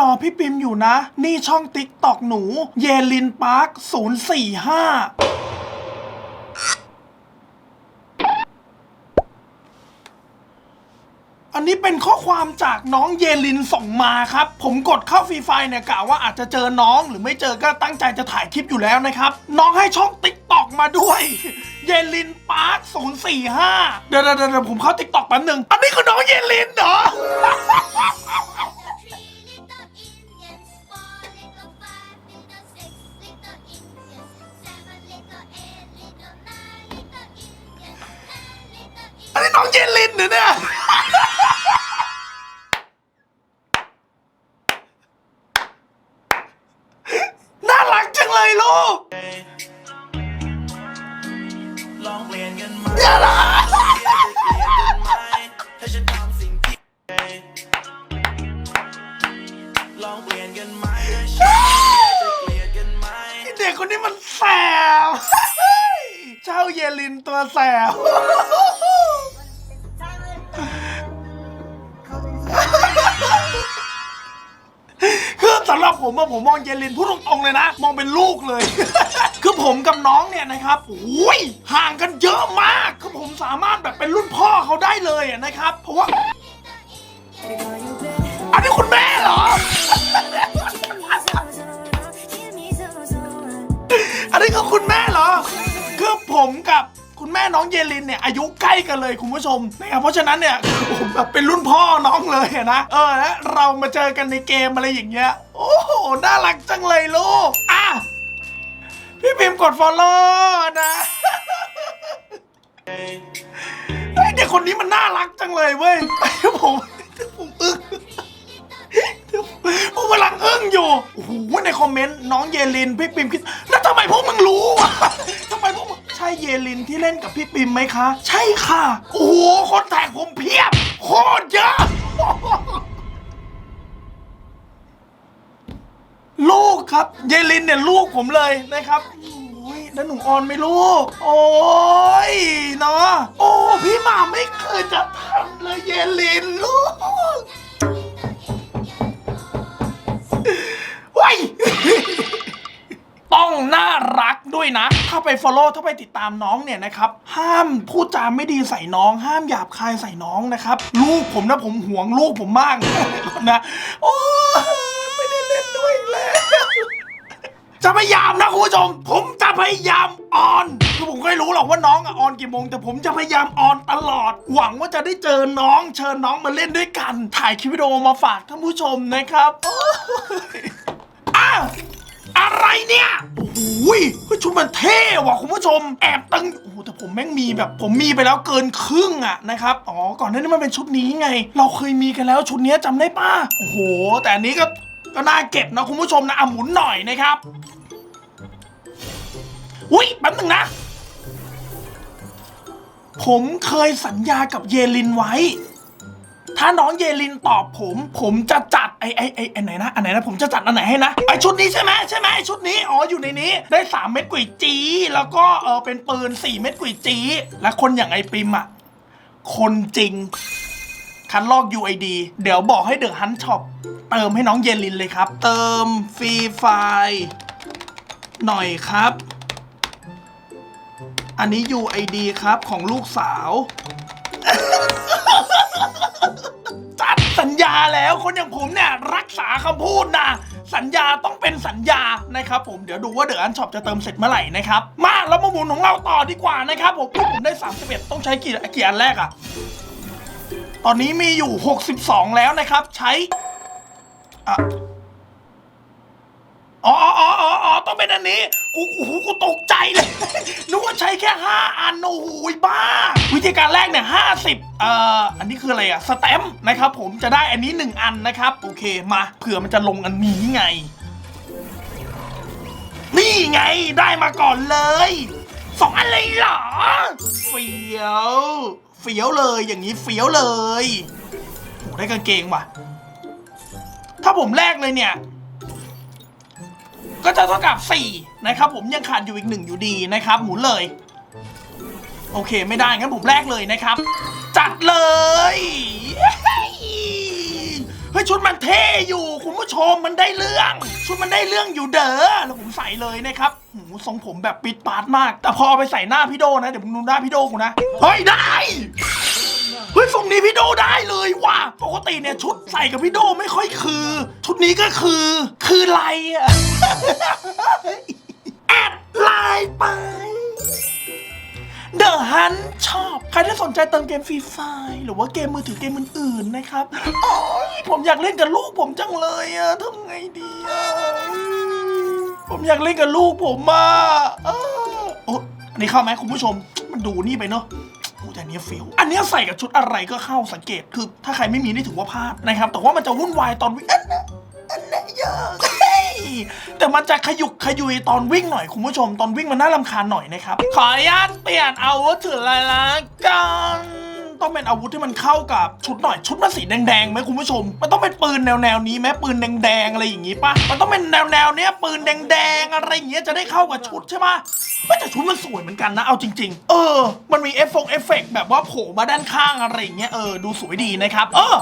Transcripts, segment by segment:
รอพี่ปิมอยู่นะ นี่ช่องติ๊กตอกหนู เยลินปาร์ค045อันนี้เป็นข้อความจากน้องเยลินส่งมาครับ ผมกดเข้าฟรีไฟล์เนี่ยกะว่าอาจจะเจอน้องหรือไม่เจอก็ตั้งใจจะถ่ายคลิปอยู่แล้วนะครับ น้องให้ช่องติ๊กตอกมาด้วย เยลินปาร์ค045 เดี๋ยวเดี๋ยวเดี๋ยวผมเข้าติ๊กตอกแป๊บหนึงอันนี้คือน้องเยลินเหรอ เย ผมอะผมองเยลินพูดตรงๆเลยนะ มองเป็นลูกเลย คือผมกับน้องเนี่ยนะครับโอ้ยห่างกันเยอะมาก คือผมสามารถแบบเป็นรุ่นพ่อเขาได้เลยนะครับ เพราะว่า อันนี้คุณแม่เหรอ อันนี้คือคุณแม่เหรอ คือผมกับ คุณแม่น้องเยลินเนี่ยอายุใกล้กันเลยคุณผู้ชมนะครับเพราะฉะนั้นเนี่ยผมแบบเป็นรุ่นพ่อน้องเลยอะนะเออแล้วเรามาเจอกันในเกมอะไรอย่างเงี้ยโอ้โหน่ารักจังเลยลูกอะพี่พิมพ์กด follow นะเฮ้ยเด็กคนนี้มันน่ารักจังเลยเว้ยผมผมอึ้งผมกำลังอึ้งอยู่ โอ้โห ในคอมเมนต์ น้องเยลิน พี่ปิมคิด แล้วทำไมพวกมึงรู้วะทำไมพวกมึง ใช่เยลินที่เล่นกับพี่ปิมไหมคะ ใช่ค่ะ โอ้โห คนแท็กผมเพียบ โคตรเยอะ ลูกครับ เยลินเนี่ยลูกผมเลยนะครับโอ้ยแล้วหนูออนไม่ลูก โอ้ยเนาะ โอ้ พี่หมาไม่เคยจะทำเลยเยลินลูก น่ารักด้วยนะ ถ้าไป follow ถ้าไปติดตามน้องเนี่ยนะครับ ห้ามพูดจาไม่ดีใส่น้อง ห้ามหยาบคายใส่น้องนะครับ ลูกผมนะผมห่วงลูกผมมากนะโอ้ไม่ได้เล่นด้วยแล้วจะพยายามนะคุณผู้ชม ผมจะพยายามออนคือผมก็ไม่รู้หรอกว่าน้องอะออนกี่โมง แต่ผมจะพยายามออนตลอด หวังว่าจะได้เจอน้องเชิญน้องมาเล่นด้วยกัน ถ่ายคลิปวิดีโอมาฝากท่านผู้ชมนะครับอ้ยอ้าว อะไรเนี่ยโอ้โหยเฮ้ยชุดมันเท่ว่ะคุณผู้ชม แอบตึงโอ้โหแต่ผมแม่งมีแบบ ผมมีไปแล้วเกินครึ่งอะนะครับ อ๋อ ก่อนหน้านี้มันเป็นชุดนี้ไง เราเคยมีกันแล้วชุดนี้จำได้ป่ะ โอ้โห แต่อันนี้ก็ ก็น่าเก็บนะคุณผู้ชมนะอะหมุนหน่อยนะครับ อุ้ยแป๊บนึงนะ ผมเคยสัญญากับเยลินไว้ ถ้าน้องเยลินตอบผม ผมจะจัดไอ้ไอ้ไอ้ไอ้ไหนนะอันไหนนะผมจะจัดอันไหนให้นะไอชุดนี้ใช่ไหมใช่ไหมชุดนี้อ๋ออยู่ในนี้ได้สามเม็ดกุยจี แล้วก็เออเป็นปืนสี่เม็ดกุยจี และคนอย่างไอปิมอะคนจริง คันลอก UID เดี๋ยวบอกให้เดอะฮันช็อปเติมให้น้องเยลินเลยครับ เติมฟรีไฟล์หน่อยครับ อันนี้ UID ครับของลูกสาว จัดสัญญาแล้วคนอย่างผมเนี่ยรักษาคำพูดนะสัญญาต้องเป็นสัญญานะครับผมเดี๋ยวดูว่าเดอะอันช็อปจะเติมเสร็จเมื่อไหร่นะครับ มาเรามาหมุนของเราต่อดีกว่านะครับผมผมได้ 31 ต้องใช้กี่กี่อันแรกอะตอนนี้มีอยู่ 62 แล้วนะครับ ใช้อะอ๋ออ๋อ เป็นอันนี้ กูโอ้โหกูตกใจเลย นึกว่าใช้แค่ 5 อัน โอ้โหบ้า วิธีการแรกเนี่ย50เอ่อ อันนี้คืออะไรอะสแตมป์นะครับผมจะได้อันนี้ 1 อันนะครับ โอเคมาเผื่อมันจะลงอันนี้ไง นี่ไงได้มาก่อนเลยสองอันเลยเหรอ เฟี้ยว เฟี้ยวเลยอย่างนี้เฟี้ยวเลยโหได้กางเกงว่ะ ถ้าผมแลกเลยเนี่ย ก็จะเท่ากับ 4 นะครับผมยังขาดอยู่อีกหนึ่งอยู่ดีนะครับ หมุนเลย โอเคไม่ได้งั้นผมแลกเลยนะครับ จัดเลย เฮ้ยชุดมันเท่อยู่ คุณผู้ชมมันได้เรื่อง ชุดมันได้เรื่องอยู่เด้อแล้วผมใส่เลยนะครับหูทรงผมแบบปิดปาดมาก แต่พอเอาไปใส่หน้าพี่โดนะ เดี๋ยวมึงดูหน้าพี่โดกูนะเฮ้ยได้ ฮ้ยทรงนี้พี่โดได้เลยว่ะปกติเนี่ยชุดใส่กับพี่โดไม่ค่อยคือ ชุดนี้ก็คือ คืออะไรอะ แอดไลน์ไป เดอะฮันชอบ ใครที่สนใจเติมเกมฟรีไฟหรือว่าเกมมือถือเกมอื่นๆนะครับ โอ้ยผมอยากเล่นกับลูกผมจังเลยอะทำไงดีอะผมอยากเล่นกับลูกผมมาเออโอ้อันนี้เข้าไหมคุณผู้ชม มันดูนี่ไปเนาะ อ้แต่อันเนี้ยฟิลอันเนี้ยใส่กับชุดอะไรก็เข้าสังเกตคือ ถ้าใครไม่มีนี่ถือว่าพลาดนะครับ แต่ว่ามันจะวุ่นวายตอนวิ่งอันนะอันนะเยอะเฮ้ยแต่มันจะขยุกขยุยตอนวิ่งหน่อยคุณผู้ชมตอนวิ่งมันน่ารำคาญหน่อยนะครับ ขออนุญาตเปลี่ยนเอาวุธถืออะไรละกัน ต้องเป็นอาวุธที่มันเข้ากับชุดหน่อยชุดมันสีแดงๆไหมคุณผู้ชม มันต้องเป็นปืนแนวๆนี้ไหมปืนแดงๆอะไรอย่างงี้ปะมันต้องเป็นแนวๆเนี้ยปืนแดงๆอะไรอย่างเงี้ยจะได้เข้ากับชุดใช่ปะไม่แต่ชุดมันสวยเหมือนกันนะ เอาจริง ๆ เออ มันมีเอฟฟงเอฟเฟกต์แบบว่าโผล่มาด้านข้างอะไรอย่างเงี้ย เออ ดูสวยดีนะครับ เออ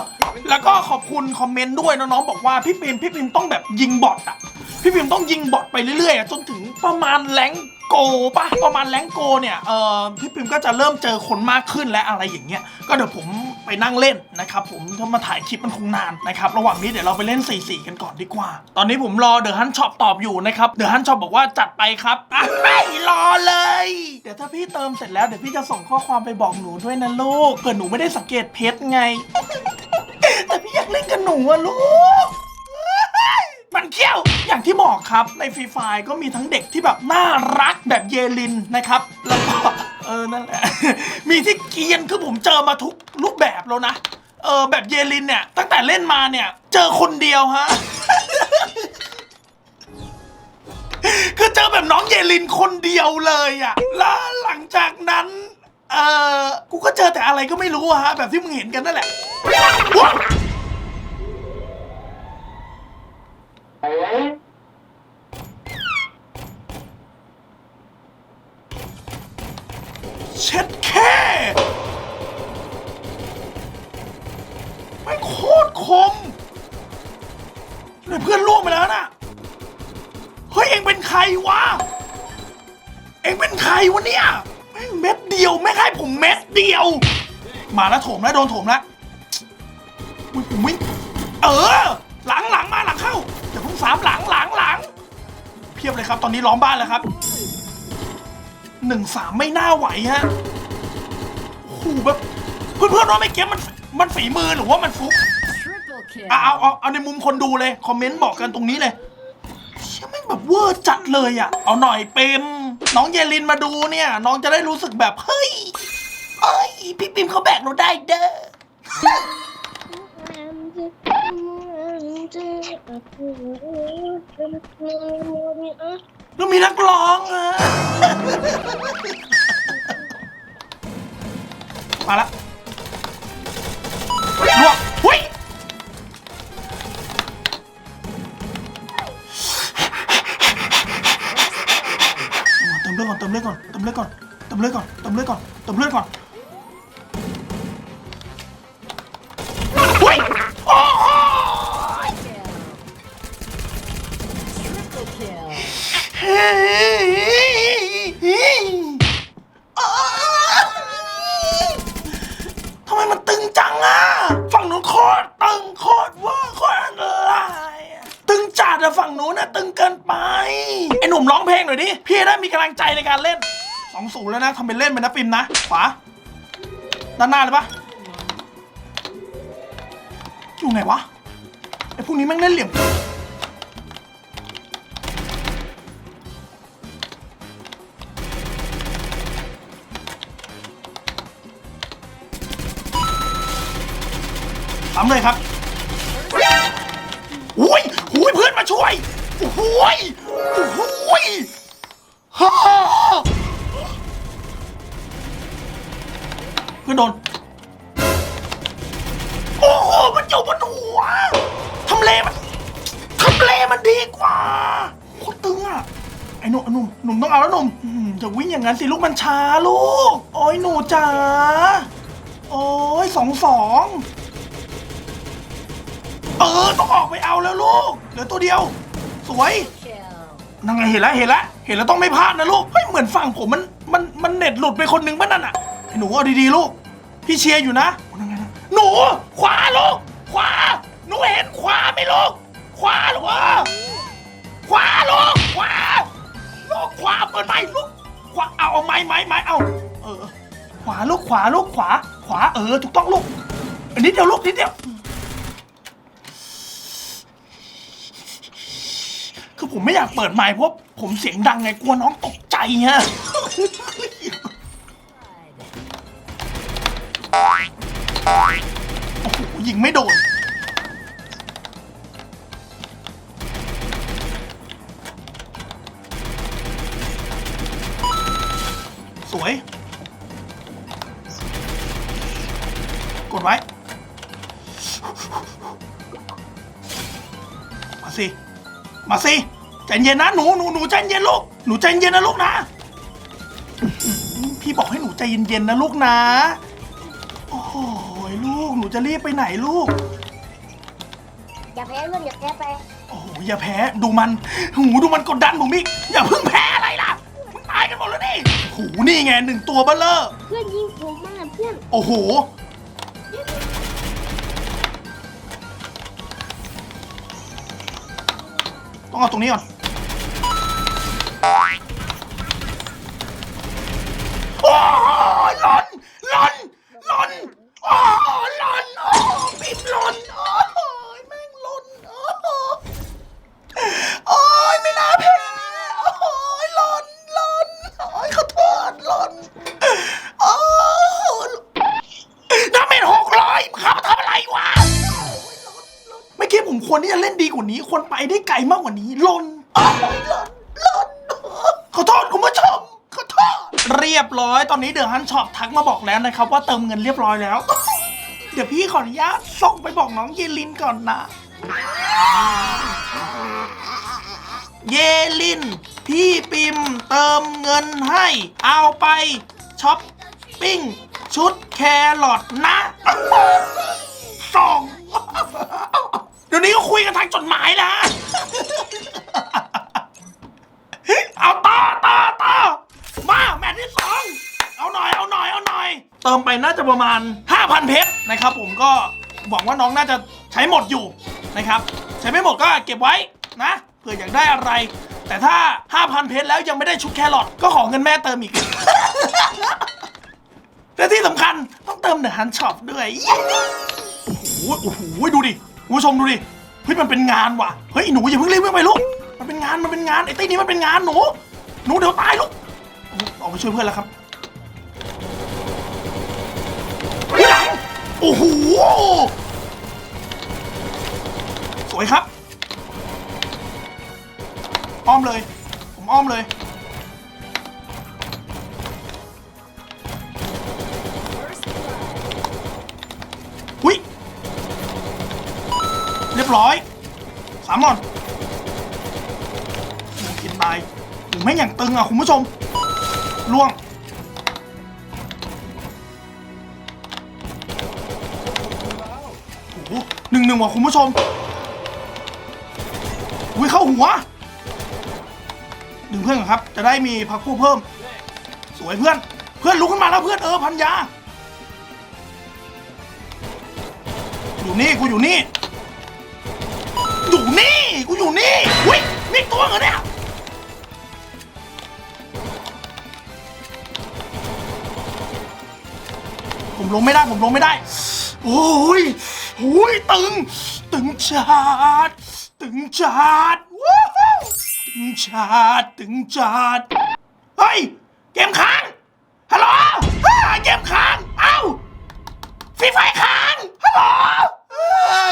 แล้วก็ขอบคุณคอมเมนต์ด้วยน้องๆบอกว่าพี่ปิมพี่ปิมต้องแบบยิงบอทอะพี่ปิมต้องยิงบอทไปเรื่อยๆอะจนถึงประมาณแรง โกปะประมาณแรงโกเนี่ยเออพี่ปิมก็จะเริ่มเจอคนมากขึ้นและอะไรอย่างเงี้ยก็เดี๋ยวผมไปนั่งเล่นนะครับผมถ้ามาถ่ายคลิปมันคงนานนะครับระหว่างนี้เดี๋ยวเราไปเล่น 4-4 กันก่อนดีกว่า ตอนนี้ผมรอเดอะฮันช็อปตอบอยู่นะครับเดอะฮันช็อปบอกว่าจัดไปครับอะไม่รอเลย เดี๋ยวถ้าพี่เติมเสร็จแล้วเดี๋ยวพี่จะส่งข้อความไปบอกหนูด้วยนะลูกเผื่อหนูไม่ได้สังเกตเพจไง แต่พี่อยากเล่นกับหนูอะลูก มันเขี้ยว อย่างที่บอกครับในฟรีไฟก็มีทั้งเด็กที่แบบน่ารักแบบเยลินนะครับ แล้วก็เออนั่นแหละ มีที่เกรียนคือผมเจอมาทุกรูปแบบแล้วนะ เออแบบเยลินเนี่ย ตั้งแต่เล่นมาเนี่ย เจอคนเดียวฮะ คือเจอแบบน้องเยลินคนเดียวเลยอะแล้วหลังจากนั้น เออกูก็เจอแต่อะไรก็ไม่รู้อะฮะ แบบที่มึงเห็นกันนั่นแหละ เช็ดแค่ไม่โคตรคมเลยเพื่อนล่วงไปแล้วน่ะเฮ้ย เอ็งเป็นใครวะ เอ็งเป็นใครวะเนี่ยแม่งเม็ดเดียวไม่ให้ผมเม็ดเดียว มาแล้วโถมแล้วโดนโถมแล้วอุ้ยผมวิ่งเออ สามหลังหลังหลังเพียบเลยครับ ตอนนี้ล้อมบ้านแล้วครับหนึ่งสามไม่น่าไหวฮะโอ้โหแบบเพื่อนๆว่าไม่เก็บมันมันฝีมือหรือว่ามันฟุก Triple kill. เอาเอาเอาเอาในมุมคนดูเลย คอมเมนต์บอกกันตรงนี้เลยเชี่ยแม่งแบบเวอร์จัดเลยอะ เอาหน่อยเปมน้องเยลินมาดูเนี่ย น้องจะได้รู้สึกแบบเฮ้ยเอ้ยพี่ปิมเขาแบกเราได้เด้อ แล้วมีนักร้องอะมาละลวกหุยเติมเลือดก่อนเติมเลือดก่อนเติมเลือดก่อนเติมเลือดก่อนเติมเลือดก่อนเติมเลือดก่อน นู้นอะตึงเกินไป ไอ้หนุ่มร้องเพลงหน่อยดิ พี่ได้มีกำลังใจในการเล่นสองศูนย์แล้วนะทำเป็นเล่นไปนะปิมนะ ขวา ด้านหน้าเลยปะอยู่ไหนวะ ไอ้พวกนี้แม่งเล่นเหลี่ยมทำเลยครับอุ้ยหุยเพื่อนมาช่วย หุยหุยฮ่าเพื่อนโดน โอ้โห มันอยู่บนหัวทำเลมันทำเลมันดีกว่าโคตรตึงอะ ไอ้หนุ่มหนุ่มหนุ่มต้องเอาแล้วหนุ่มอืมจะวิ่งอย่างนั้นสิลูกมันช้าลูก โอ้ยหนูจ๋า โอ้ยสองสอง เออ ต้องออกไปเอาแล้วลูก เหลือตัวเดียว สวยนั่งไงเห็นแล้วเห็นแล้วเห็นแล้วต้องไม่พลาดนะลูกเฮ้ยเหมือนฝั่งผมมันมันมันเน็ตหลุดไปคนหนึ่งป่ะนั่นอะไอ้หนูเอาดีๆลูกพี่เชียร์อยู่นะนั่งไงนะหนู ขวาลูกขวาหนูเห็นขวาไหมลูกขวาลูกเออขวาลูกขวาลูกขวาเปิดไม้ลูกขวาเอาเอาไม้ไม้ไม้เอาเออขวาลูกขวาลูกขวา ขวาเออถูกต้องลูกอันนิดเดียวลูกนิดเดียว คือ ผมไม่อยากเปิดไมค์เพราะผมเสียงดังไงกลัวน้องตกใจฮะ โอ้โหยิงไม่โดน สวย กดไว้ มาสิ มาสิ ใจเย็นนะหนูหนูหนูใจเย็นลูกหนูใจเย็นนะลูกนะอื้อหือพี่บอกให้หนูใจเย็นๆนะลูกนะ โอ้โหลูกหนูจะรีบไปไหนลูก อย่าแพ้เพื่อนอย่าแพ้ไป โอ้โหอย่าแพ้ดูมันหูดูมันกดดันผมอีกอย่าเพิ่งแพ้อะไรล่ะมันตายกันหมดแล้วนี่หูนี่ไงหนึ่งตัวเบลเลอร์เพื่อนยิงผมมากเพื่อนโอ้โหต้องเอาตรงนี้ก่อน ผมควรที่จะเล่นดีกว่านี้ ควรไปได้ไกลมากกว่านี้หล่นโอ้ยหล่นหล่นขอโทษคุณผู้ชมขอโทษเรียบร้อยตอนนี้เดอะฮันช็อปทักมาบอกแล้วนะครับว่าเติมเงินเรียบร้อยแล้ว เดี๋ยวพี่ขออนุญาตส่งไปบอกน้องเยลินก่อนนะ เยลิน พี่ปิมเติมเงินให้ เอาไปช้อปปิ้งชุดแครอทนะส่งเดี๋ยวนี้ก็คุยกันทางจดหมายนะเอาต่อต่อต่อมาแมตช์ที่สองเอาหน่อยเอาหน่อยเอาหน่อย เติมไปน่าจะประมาณ 5,000 เพชรนะครับ ผมก็หวังว่าน้องน่าจะใช้หมดอยู่นะครับ ใช้ไม่หมดก็เก็บไว้นะเผื่ออยากได้อะไร แต่ถ้า 5,000 เพชรแล้วยังไม่ได้ชุดแครอทก็ขอเงินแม่เติมอีกและที่สำคัญต้องเติมเดอะฮันช็อปด้วยโอ้โหโอ้โหดูดิ คุณผู้ชมดูดิเฮ้ยมันเป็นงานว่ะเฮ้ยหนูอย่าเพิ่งรีบวิ่งไปลูกมันเป็นงานมันเป็นงานไอ้ตี้นี้มันเป็นงานหนูหนูเดี๋ยวตายลูกออกไปช่วยเพื่อนแล้วครับหลังโอ้โหสวยครับ อ้อมเลย ผมอ้อมเลย ยบร้อยสามหมอนหมูกินตายหมูแม่อย่างตึงอะคุณผู้ชมล่วงโอ้โหหนึ่งหนึ่งว่ะคุณผู้ชมอุ้ยเข้าหัวดึงเพื่อนครับ จะได้มีพักพวกเพิ่ม สวยเพื่อน เพื่อนลุกขึ้นมาแล้วเพื่อนเออพันยาอยู่นี่กูอยู่นี่ อยู่นี่ กูอยู่นี่อุ้ยนี่ตัวเหรอเนี่ยผมลงไม่ได้ผมลงไม่ได้ โอ้ยโอ้ยตึง ตึงจัดตึงจัดว้าวตึงจัดตึงจัดเฮ้ย เกมค้าง ฮัลโหลเกมค้าง เอ้าฟรีไฟค้าง ฮัลโหล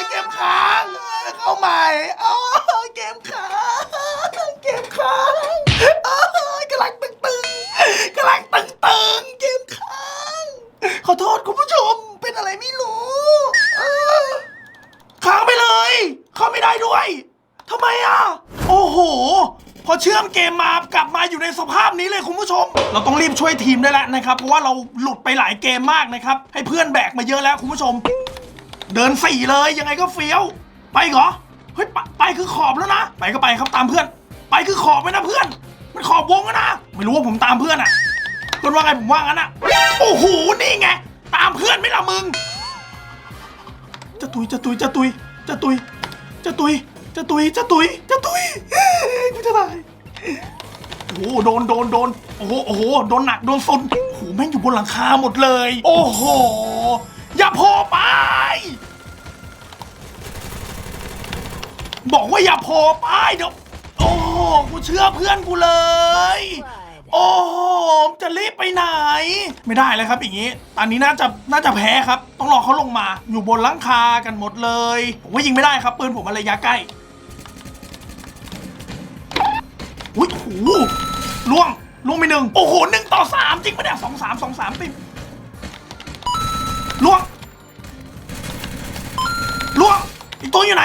เกมค้าง เออเข้าใหม่อ๋อเกมค้างเกมค้างเออกำลังตึงตึงกำลังตึงตึงเกมค้างขอโทษคุณผู้ชมเป็นอะไรไม่รู้เออค้างไปเลย เข้าไม่ได้ด้วยทำไมอะ โอ้โห พอเชื่อมเกมมากลับมาอยู่ในสภาพนี้เลยคุณผู้ชม เราต้องรีบช่วยทีมได้แล้วนะครับ เพราะว่าเราหลุดไปหลายเกมมากนะครับ ให้เพื่อนแบกมาเยอะแล้วคุณผู้ชม เดินสี่เลยยังไงก็เฟี้ยว ไปอีกเหรอ เฮ้ยไปไปคือขอบแล้วนะ ไปก็ไปครับตามเพื่อน ไปคือขอบไปนะเพื่อน มันขอบวงแล้วนะ ไม่รู้ว่าผมตามเพื่อนอะเพื่อนว่าไงผมว่างั้นอะโอ้โห นี่ไง ตามเพื่อนไม่ละมึง จะตุยจะตุยจะตุยจะตุยจะตุยจะตุยจะตุยจะตุยกูจะตายโอ้โหโดนโดนโดนโอ้โหโอ้โหโดนหนักโดนซนโอ้โหแม่งอยู่บนหลังคาหมดเลย โอ้โห อย่าโผล่ไป บอกว่าอย่าโผล่ไปเดี๋ยวโอ้โหกูเชื่อเพื่อนกูเลย โอ้โหจะรีบไปไหน ไม่ได้เลยครับอย่างนี้ตอนนี้น่าจะน่าจะแพ้ครับ ต้องรอเขาลงมา อยู่บนหลังคากันหมดเลย ผมว่ายิงไม่ได้ครับปืนผมมันระยะใกล้อุ้ยโอ้โหล่วงล่วงไปหนึ่งโอ้โหหนึ่งต่อสามจริงปะเนี่ยสองสามสองสามปิมล่วงล่วงอีกตัวอยู่ไหน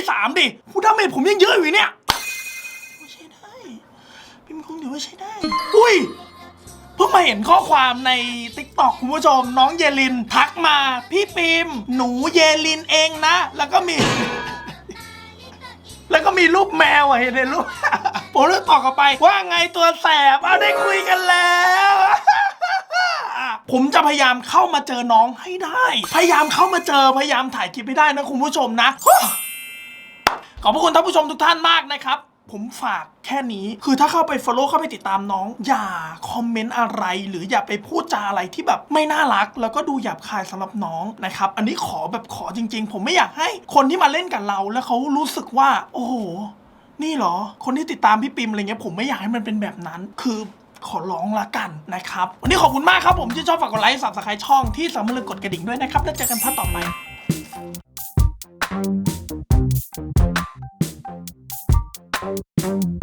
อ้สามดิผู้ดาเมจผมยังเยอะอยู่เนี่ยใช้ได้พิมพ์คงเดี๋ยวว่าใช้ได้ อุ้ย เพิ่งมาเห็นข้อความใน t ิ k t o k คุณผู้ชม น้องเยลินทักมาพี่ปิมหนูเยลินเองนะ แล้วก็มี แล้วก็มีรูปแมวอะเห็นในรูป ผมเลยตอบกลับไป ว่าไงตัวแสบเอาได้คุยกันแล้ว ผมจะพยายามเข้ามาเจอน้องให้ได้ พยายามเข้ามาเจอพยายามถ่ายคลิปให้ได้นะคุณผู้ชมนะ ขอบพระคุณท่านผู้ชมทุกท่านมากนะครับ ผมฝากแค่นี้ คือถ้าเข้าไป follow เข้าไปติดตามน้อง อย่าคอมเมนต์อะไร หรืออย่าไปพูดจาอะไรที่แบบไม่น่ารัก แล้วก็ดูหยาบคายสำหรับน้องนะครับ อันนี้ขอแบบขอจริง ๆ ผมไม่อยากให้คนที่มาเล่นกับเรา แล้วเขารู้สึกว่า โอ้โห นี่เหรอ คนที่ติดตามพี่ปิมอะไรเงี้ยผมไม่อยากให้มันเป็นแบบนั้น คือขอร้องละกันนะครับ วันนี้ขอบคุณมากครับผมที่ชอบฝากกดไลค์สับสไครช่องที่สามารถกดกระดิ่งด้วยนะครับ แล้วเจอกันพาร์ทต่อไป 음.